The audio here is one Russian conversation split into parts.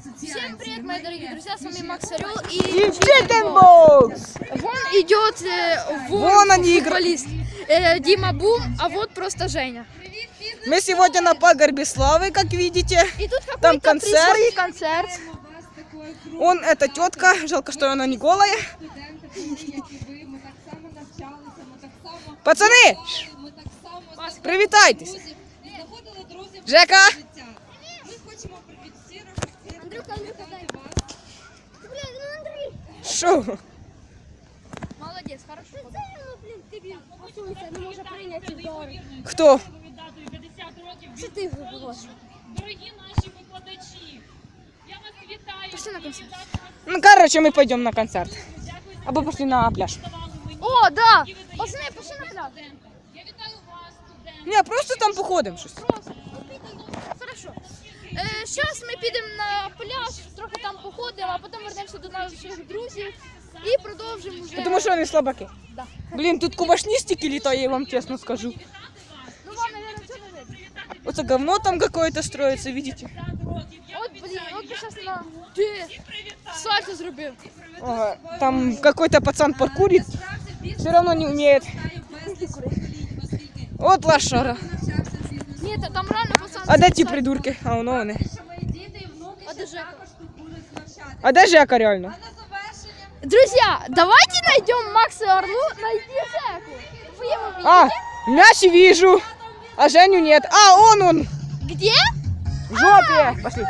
Всем привет, мои дорогие друзья, с вами Макс Орел и И Box! вон идет э, вон, Вон они футболист э, Дима Бум, а вот просто Женя. Мы сегодня на пагорбе славы, как видите. И тут Там концерт. концерт. Он, эта тетка, жалко, что она не голая. Пацаны, привітайтесь. Жека, Андрюха, Андрюха, дай. Бля, ну Андрей. що? Молодец, хорошо. Блин, ты, блин, посунься, не може прийняти удари. Хто? Що ти вибилош? Дорогі наші викладачі, я вас вітаю. Пішли на концерт. Ну, короче, мы пойдем на концерт. Або пошли на пляж. О, да! Пацани, пошли на пляж. Я вітаю вас, студенти. Не, просто там походимо щось. Хорошо. Е, Зараз ми підемо на пляж, трохи там походимо, а потім вернемося до наших друзів і продовжимо вже. Тому що вони слабаки. Да. Блін, тут кубашнистики літає, я вам чесно скажу. Ну вам, наверное, цього не видно. Вот говно там какое-то строится, видите? От, блін, от би зараз на... Ти сальто зробив. Ага, Там какой-то пацан паркурит, все равно не умеет. Вот лошара. Ні, та там реально пацан... А де ті придурки? А воно вони. А де Жека? А де Жека реально? Друзья, давайте найдем Макса и Орлу, найди Жеку. Вы его видите? А, мяч вижу, а Женю нет. А, он он, Где? в жопе. Пошли.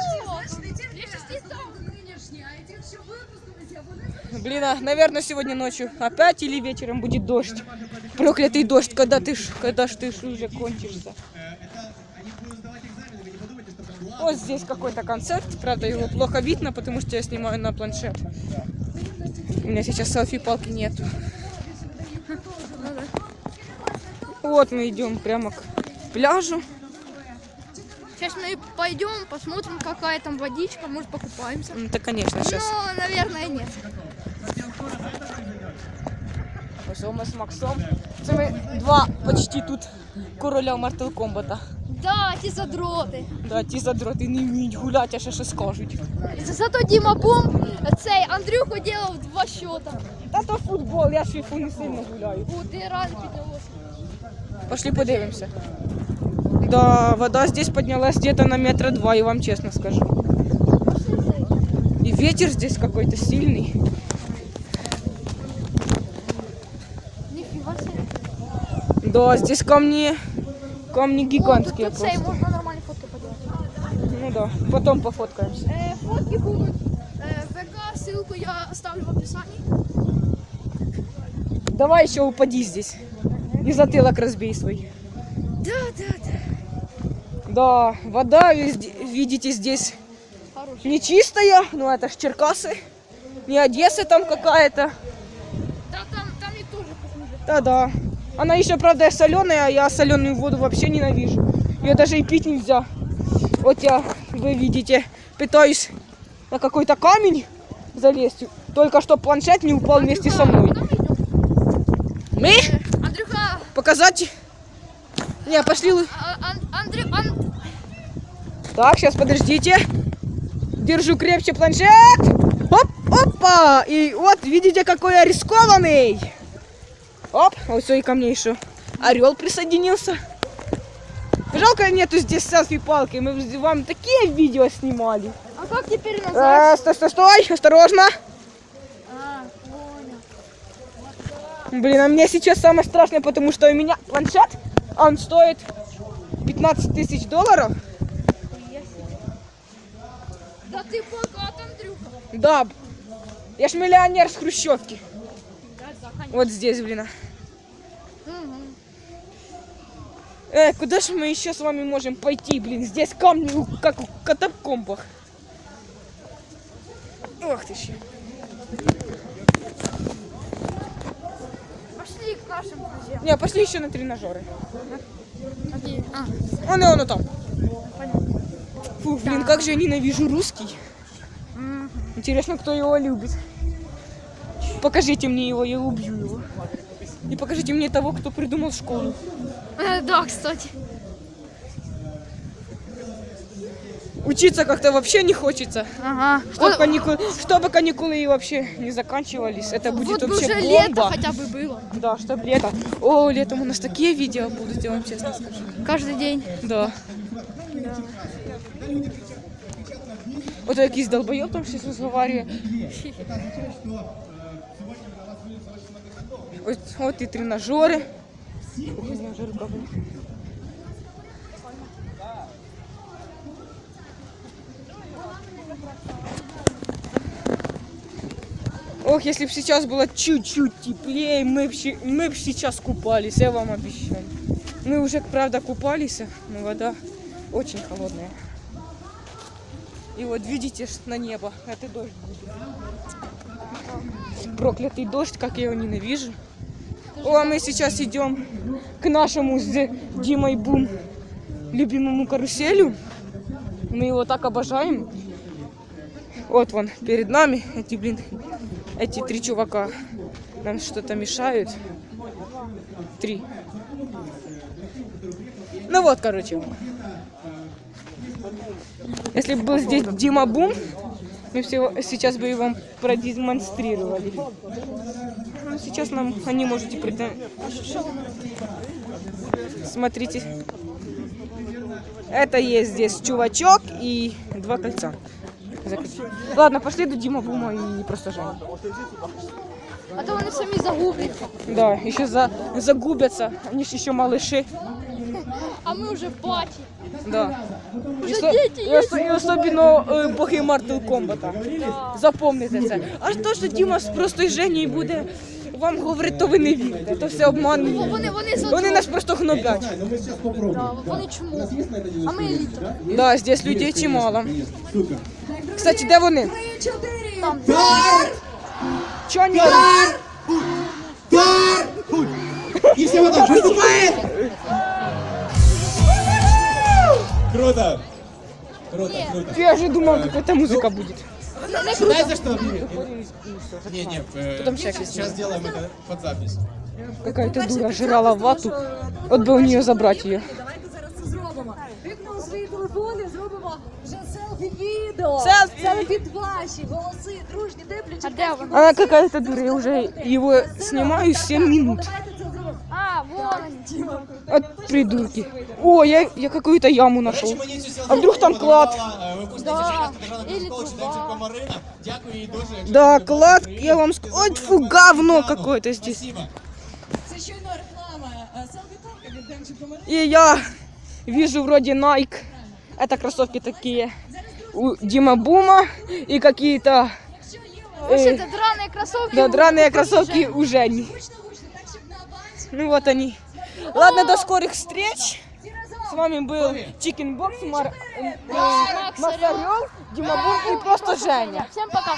Блин, а, наверное, сегодня ночью опять или вечером будет дождь. Проклятый дождь, когда ты, ж- когда ж ты ж уже кончишься. Вот здесь какой-то концерт, правда его плохо видно, потому что я снимаю на планшет. У меня сейчас селфи-палки нету. Вот мы идем прямо к пляжу. Сейчас мы пойдем, посмотрим, какая там водичка, может покупаемся. Ну, Это, конечно, сейчас. Ну, наверное, нет. Ось ми з Максом. Це ми два почти тут короля Mortal Kombat. Да, ті задроти. Да, ті задроти не вміють гуляти, а ще що скажуть. Зато Діма Бум, цей Андрюху делав два счета. Та то футбол, я ж фіфу не сильно гуляю. У, ти рано піднялося. Пошли подивимося. Да, вода здесь поднялась где-то на метра два, я вам честно скажу. И ветер здесь какой-то сильный. Ніфіга себе. Да, здесь камни, камни гигантские О, тут, просто. можна нормальні фотки поділати. Ну да, потом пофоткаемся. Е, фотки будуть е, в ВК, ссылку я оставлю в описании. Давай еще упади здесь. И затылок разбей свой. Да, да, да. Да, вода, видите, здесь Хороший. нечистая, ну это ж Черкасы. Не Одесса там какая-то. Да, там, там и тоже похуже. Да-да. Она еще, правда, соленая, а я соленую воду вообще ненавижу. Ее даже и пить нельзя. Вот я, вы видите, пытаюсь на какой-то камень залезть. Только что планшет не упал вместе со мной. Мы Андрюха, показать... Не, пошли. а, Ан- Андрю, Ан- Так, сейчас подождите. Держу крепче планшет. Оп, опа. И вот, видите, какой я рискованный. Оп, вот все, и ко мне еще орел присоединился. Жалко, нету здесь селфи-палки. Мы вам такие видео снимали. а как теперь назад? Э, стой, стой, стой, осторожно. А, понял. Блин, а мне сейчас самое страшное, потому что у меня планшет, а он стоит 15 тысяч долларов. Да ты богат, Андрюха. Да, я ж миллионер с хрущевки. Да, да. Вот здесь, блин. Э, куда же мы еще с вами можем пойти, блин? Здесь камни, как в катакомбах. Ох ты еще. Пошли к нашим друзьям. Не, пошли еще на тренажеры. Окей. А, Вон и он там. понятно. Фу, блин, как же я ненавижу русский. Интересно, кто его любит. Покажите мне его, я убью его. И покажите мне того, кто придумал школу. Э, Да, кстати. учиться как-то вообще не хочется. Ага. Чтобы каникулы, чтобы каникулы и вообще не заканчивались. Это будет вот вообще уже бомба. лето хотя бы было. Да, чтобы лето. О, летом у нас такие видео будут, я вам честно скажу. Каждый день. Да. Вот якийсь долбойоб там щось розговорює. Ось от і тренажери. Ох, если бы сейчас было чуть-чуть теплее, мы бы, мы сейчас купались, я вам обещаю. Мы уже, правда, купались, но вода очень холодная. И вот видите на небо, это дождь будет. Проклятый дождь, как я его ненавижу. О, а мы сейчас идем к нашему с Димой Бум любимому каруселю. Мы его так обожаем. Вот вон перед нами эти, блин, эти три чувака нам что-то мешают. Три. Ну вот, короче. Если бы был здесь Дима Бум, мы все сейчас бы его продемонстрировали. Ну, сейчас нам они можете придать. Смотрите. Это есть здесь чувачок и два кольца. Закрыть. Ладно, пошли до Дима Бума и просто Женя. А то вони самі загубляться. Да, еще за, загубятся. Они же еще малыши. А ми вже бачимо. Да. І, Вже со- діти і, ос- і особливо е, боги Mortal Kombat. Запомните це. А то, що Діма з простою Женєю буде вам говорити, то ви не вірите. То все обман. Вони, вони, з Вони нас просто гнобять. Ну мы сейчас попробуем. Да, вони чому? А ми еліта. Да, здесь людей чимало. Кстати, де вони? Там. Чого не И все вот так, выступает! Круто! Круто, круто. Я же думал, какая-то музыка будет. Знаете что? Не, не, э, Там всякие сейчас сделаем это под запись. Какая-то дура жрала вату. От би у нее забрати її. Давайте зараз це зробимо. Вікнемо свої телефони, зробимо вже селфі-відео. Селфі! Саме під ваші голоси, дружні, теплі, А де чекають. вони? Она какая-то дура, я уже его снимаю 7 минут. Давайте це зробимо. А, вон вони. От придурки. О, я, я какую-то яму нашел. А вдруг там клад? Да. Или Или труба. Марина. Дякую їй дуже. Да, клад, я вам скажу. Ой, фу, говно какое-то здесь. Спасибо. Це щойно реклама. е, Селфі-торка від Денчика Марини. И я вижу вроде Nike. Это кроссовки такие. У Дима Бума и какие-то Вообще, э, це драні кросовки. да, у- драные у кроссовки у Жени. Ну вот они. Ладно, до скорых встреч. С вами был Chicken Box, Мар... э, Макс Орел, Дима Бум и просто Женя. Всем пока.